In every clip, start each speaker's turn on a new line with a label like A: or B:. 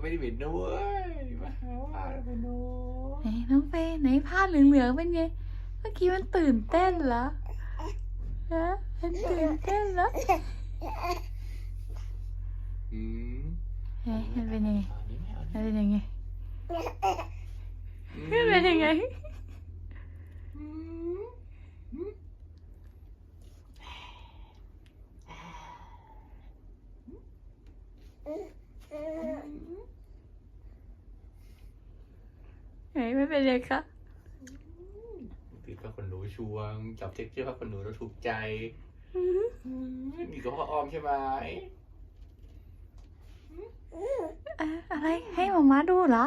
A: ไม่ได้เหม็นนะเว้ยมาหาว่าเป็นโน
B: นน้องเฟย์ไหนผ้าเหลืองๆเป็นไง เมื่อกี้มันตื่นเต้นเหรอฮะมันตื่นเต้นเหรอ
A: อืม
C: เฮ้ยมันเป็นยังไง
A: เอานี่ไม่เอา
C: มัน
A: นี่
C: เป็นยังไง
A: อืม
C: มันเป็นยังไง
A: อืม
C: ไมันเป็นไงคะ
A: ติดผ้าขนหนูชวง จับเท็กเจอร์ผ้าขนหนูแล้วถูกใจ
C: อืม
A: อืมมีกับพ่อออมใช่ไหม
C: เอ่อะไรให้หมาม้าดูเหรอ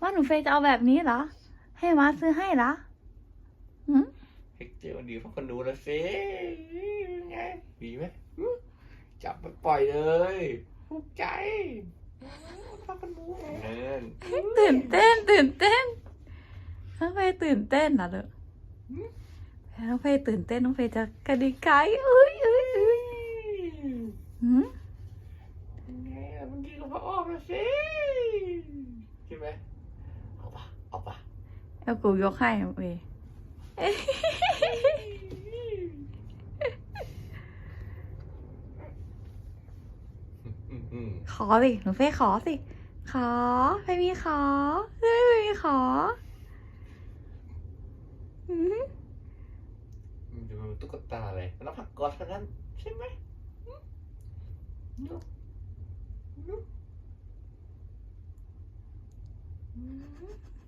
C: ว่าหนูเฟยจะเอาแบบนี้เหรอ ให้หมาม้าซื้อให้เหรอหืม
A: เท็กเจอร์มันดีผ้าขนหนูแล้วสิไงดีไหมจับไปปล่อยเลยถูกใจผ้าขนหนูเนิน
C: ตื่นเต้นตื่นเต้น น้องเฟย์ตื่นเต้นเหรอเด้อน้องเฟย์ตื่นเต้นน้องเฟย์จะกระดิกไกอุ้ยอุ้ยอุ้ยหืม
A: ไงล่ะมันดีกับพ่อออมแล้วสิใช่ไหมเอาปะเอาปะ
C: เอากูยกให้น้องเฟย์
A: อืมอืม
C: ขอสิหนูเฟย์ขอสิ ขอไม่มีขอไม่มีขอหื ม
A: มันจะเป็นตุ๊กตาเลยแล้วผักกอดเท่านั้นใช่ไหมอืมนุ๊กนุ๊กอืม